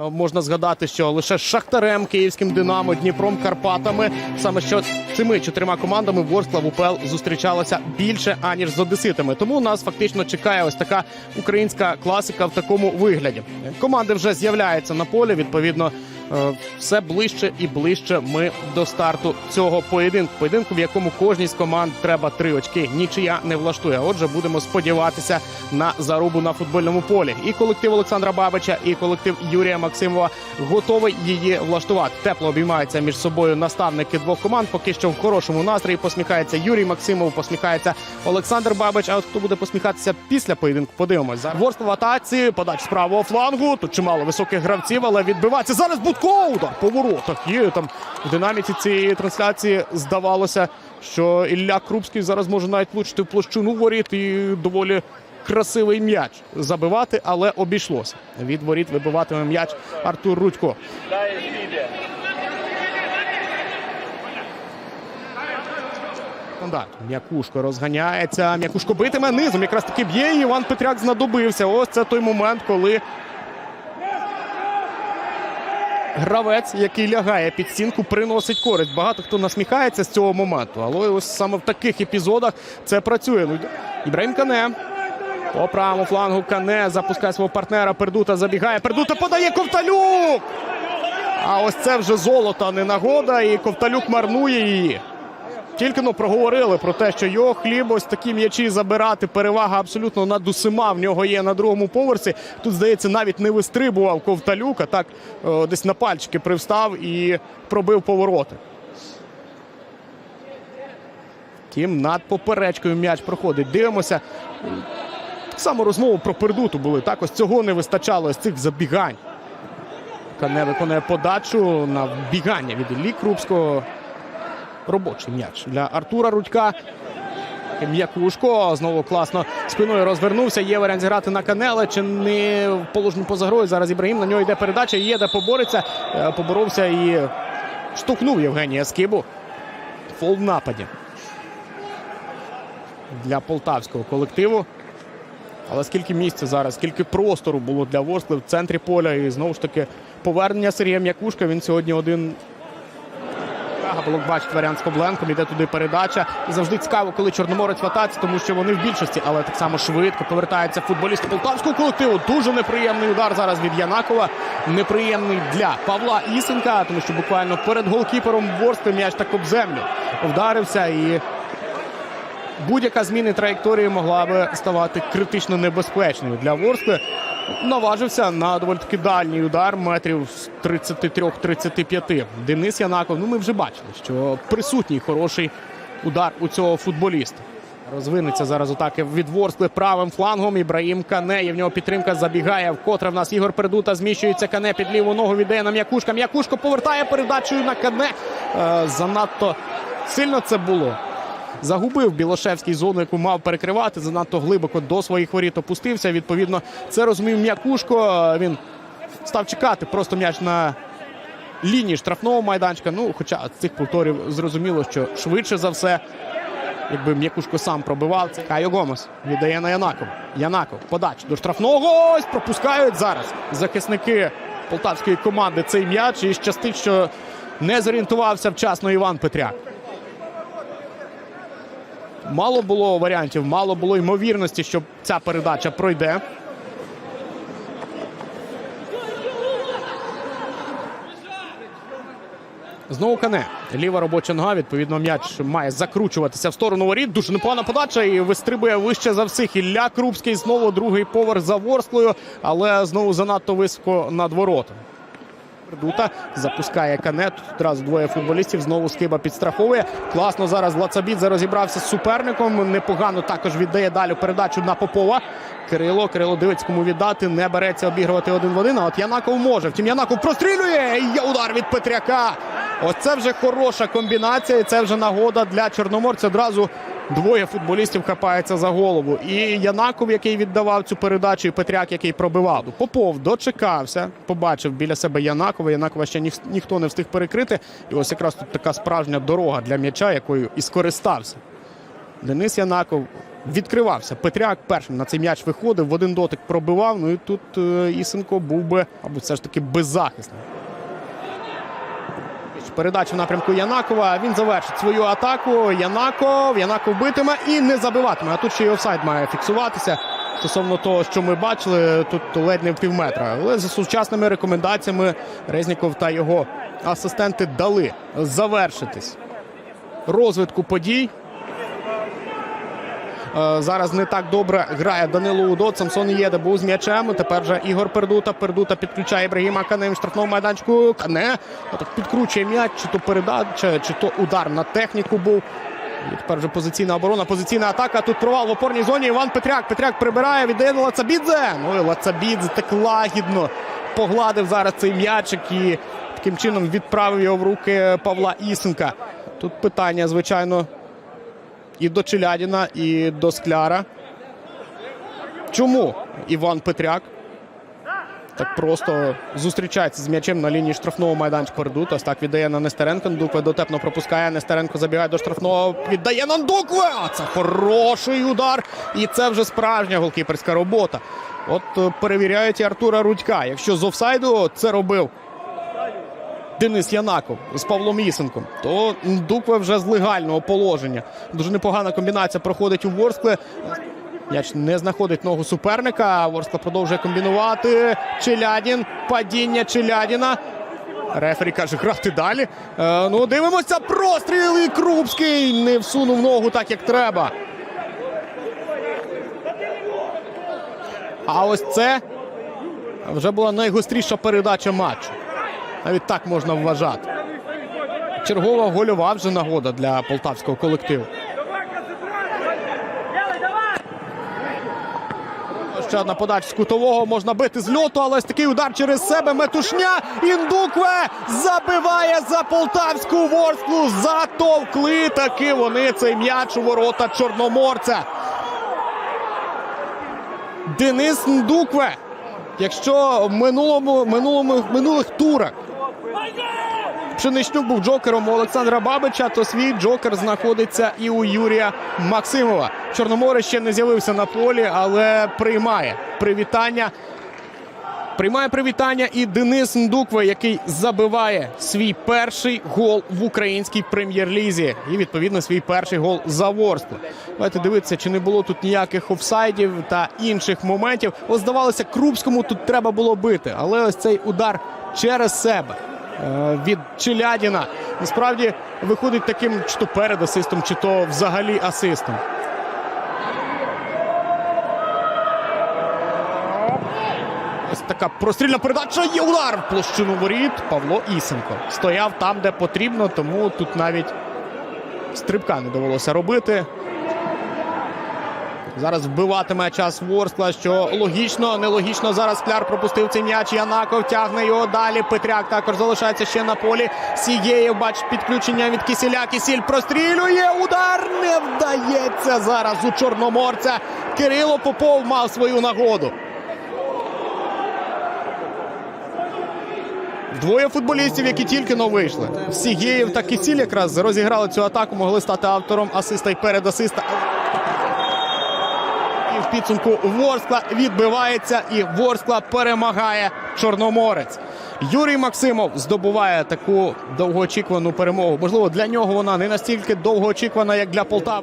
Е, Можна згадати, що лише Шахтарем, Київським Динамо, Дніпром, Карпатами саме що цими чотирма командами Ворскла в УПЛ зустрічалася більше аніж з одеситами. Тому нас фактично чекає ось така українська класика в такому вигляді. Команди вже з'являються на полі. Відповідно, е, все ближче і ближче ми до старту цього поєдинку. Поєдинку, в якому кожній з команд треба три очки. Нічия не влаштує. Отже, будемо сподіватися на зарубу на футбольному полі. І колектив Олександра Бабича, і колектив Юрія Максимова готовий її влаштувати. Тепло обіймаються між собою наставники двох команд. Поки що в хорошому настрої посміхається Юрій Максимов, посміхається Олександр Бабич. А от хто буде посміхатися після поєдинку? Подивимось. Зараз Ворство в атаці, подач з правого флангу. Тут чимало високих гравців, але відбивається зараз Будко. Удар по воротах. Є там в динаміці цієї трансляції здавалося, що Ілля Крупський зараз може навіть влучити в площину воріт і доволі. Красивий м'яч забивати, але обійшлося. Від воріт вибиватиме м'яч Артур Рудько. Стандарт. М'якушко розганяється. М'якушко битиме низом. Якраз таки б'є. Іван Петряк знадобився. Ось це той момент, коли гравець, який лягає під стінку, приносить користь. Багато хто насміхається з цього моменту. Але ось саме в таких епізодах це працює. Ну, Кане. По правому флангу Кане запускає свого партнера. Пердута забігає. Пердута подає Ковталюк. А ось це вже золото, а не нагода. І Ковталюк марнує її. Тільки но проговорили про те, що його хліб ось такі м'ячі забирати. Перевага абсолютно над усіма в нього є на другому поверсі. Тут, здається, навіть не вистрибував Ковталюк, а так е, десь на пальчики привстав і пробив повороти. Втім, над поперечкою м'яч проходить. Дивимося. Само розмову про пердуту були. Так ось цього не вистачало з цих забігань. Кане виконує подачу на вбігання від Іллі Крупського. Робочий м'яч для Артура Рудька. М'якушко знову класно спиною розвернувся. Є варіант зіграти на Канеле. Чи не в положенні поза. Зараз Ібрагім на нього йде передача. Є де побореться. Е, Поборовся і штовхнув Євгенія Скибу. Фол в нападі для полтавського колективу. Але скільки місця зараз, скільки простору було для Ворскли в центрі поля. І знову ж таки повернення Сергія М'якушка. Він сьогодні один Габлок бачить варіант з Кобленком, іде туди передача. І завжди цікаво, коли Чорноморець в тому що вони в більшості, але так само швидко повертається футболіст полтавського колективу. Дуже неприємний удар зараз від Янакова. Неприємний для Павла Ісенка, тому що буквально перед голкіпером Ворскли м'яч так об землю вдарився. І будь-яка зміна траєкторії могла би ставати критично небезпечною для Ворскли. Наважився на доволі таки дальній удар метрів з 33-35. Денис Янаков. Ну ми вже бачили, що присутній хороший удар у цього футболіста. Розвинеться зараз атаки від Ворскли правим флангом. Ібраїм Кане. І в нього підтримка забігає. Вкотре в нас Ігор Передута зміщується Кане під ліву ногу. Віддає на м'якушка. М'якушко повертає передачею на Кане. Е, занадто сильно це було. Загубив Білошевський зону, яку мав перекривати. Занадто глибоко до своїх воріт опустився. Відповідно, це розумів м'якушко. Він став чекати просто м'яч на лінії штрафного майданчика. Ну, хоча з цих повторів зрозуміло, що швидше за все, якби м'якушко сам пробивав, це Кайо Гомес віддає на Янаков. Янаков подач до штрафного. Ось пропускають зараз захисники полтавської команди цей м'яч. І щастить, що не зорієнтувався вчасно Іван Петряк. Мало було варіантів, мало було ймовірності, що ця передача пройде. Знову кане. Ліва робоча нога. Відповідно, м'яч має закручуватися в сторону воріт. Дуже непогана подача і вистрибує вище за всіх. Ілля Крупський знову другий поверх за Ворсклою, але знову занадто високо над воротом. Пердута запускає кане. Тут одразу двоє футболістів. Знову скиба підстраховує. Класно зараз Лацабідзе розібрався з суперником. Непогано також віддає далі передачу на Попова. Кирило. Кирило дивиться, кому віддати. Не береться обігрувати один в один. А от Янаков може. Втім, Янаков прострілює. Є удар від Петряка. Ось це вже хороша комбінація. І це вже нагода для Чорноморця. Одразу двоє футболістів хапається за голову. І Янаков, який віддавав цю передачу, і Петряк, який пробивав. Попов дочекався, побачив біля себе Янакова. Янакова ще ніх- ніхто не встиг перекрити. І ось якраз тут така справжня дорога для м'яча, якою і скористався. Денис Янаков відкривався. Петряк першим на цей м'яч виходив, в один дотик пробивав. Ну і тут е, Ісенко був би, або все ж таки беззахисний. Передача в напрямку Янакова. Він завершить свою атаку. Янаков. Янаков битиме і не забиватиме. А тут ще й офсайд має фіксуватися. Стосовно того, що ми бачили, тут ледь не в півметра. Але за сучасними рекомендаціями Резніков та його асистенти дали завершитись розвитку подій. Е, Зараз не так добре грає Данило Удот. Самсон Єде був з м'ячем. Тепер же Ігор Пердута. Пердута підключає Ібрагіма Кане в штрафному майданчику. Кане отак підкручує м'яч, чи то передача, чи то удар на техніку був. І тепер вже позиційна оборона, позиційна атака. Тут провал в опорній зоні. Іван Петряк. Петряк прибирає, віддає на Лацабідзе. Ну і Лацабідзе так лагідно погладив зараз цей м'ячик і таким чином відправив його в руки Павла Ісенка. Тут питання, звичайно, і до Челядіна, і до Скляра. Чому Іван Петряк так просто зустрічається з м'ячем на лінії штрафного майданчика Пердут. Ось так віддає на Нестеренко. Ндукве дотепно пропускає. Нестеренко забігає до штрафного. Віддає на Ндукве. Це хороший удар. І це вже справжня голкіперська робота. От е, перевіряють і Артура Рудька. Якщо з офсайду це робив Денис Янаков з Павлом Ісенком, то Ндукве вже з легального положення. Дуже непогана комбінація проходить у Ворскле. М'яч не знаходить ногу суперника. Ворскла продовжує комбінувати. Челядін. Падіння Челядіна. Рефері каже, грати далі. Е, ну, дивимося. Простріл і Крупський не всунув ногу так, як треба. А ось це вже була найгостріша передача матчу. Навіть так можна вважати. Чергова гольова вже нагода для полтавського колективу. Ще одна подача з кутового можна бити з льоту, але ось такий удар через себе. Метушня. Індукве забиває за полтавську ворсклу. Затовкли таки вони цей м'яч у ворота Чорноморця. Денис Ндукве. Якщо в минулому, минулому, минулих турах Пшеничнюк був джокером у Олександра Бабича, то свій джокер знаходиться і у Юрія Максимова. Чорноморець ще не з'явився на полі, але приймає привітання. Приймає привітання і Денис Ндукве, який забиває свій перший гол в українській прем'єр-лізі. І відповідно свій перший гол за Ворскло. Давайте дивитися, чи не було тут ніяких офсайдів та інших моментів. Ось здавалося, Крупському тут треба було бити, але ось цей удар через себе від Челядіна насправді виходить таким чи то перед асистом, чи то взагалі асистом. Ось така прострільна передача. Є удар в площину воріт. Павло Ісенко стояв там, де потрібно, тому тут навіть стрибка не довелося робити. Зараз вбиватиме час Ворскла, що логічно, нелогічно. Зараз Скляр пропустив цей м'яч. Янаков тягне його далі. Петряк також залишається ще на полі. Сієєв бачить підключення від Кисіля. Кисіль прострілює. Удар не вдається зараз у Чорноморця. Кирило Попов мав свою нагоду. Двоє футболістів, які тільки но вийшли. Сігєєв та Кисіль якраз розіграли цю атаку, могли стати автором асиста і передасиста. В підсумку Ворскла відбивається і Ворскла перемагає Чорноморець. Юрій Максимов здобуває таку довгоочікувану перемогу. Можливо, для нього вона не настільки довгоочікувана, як для Полтави.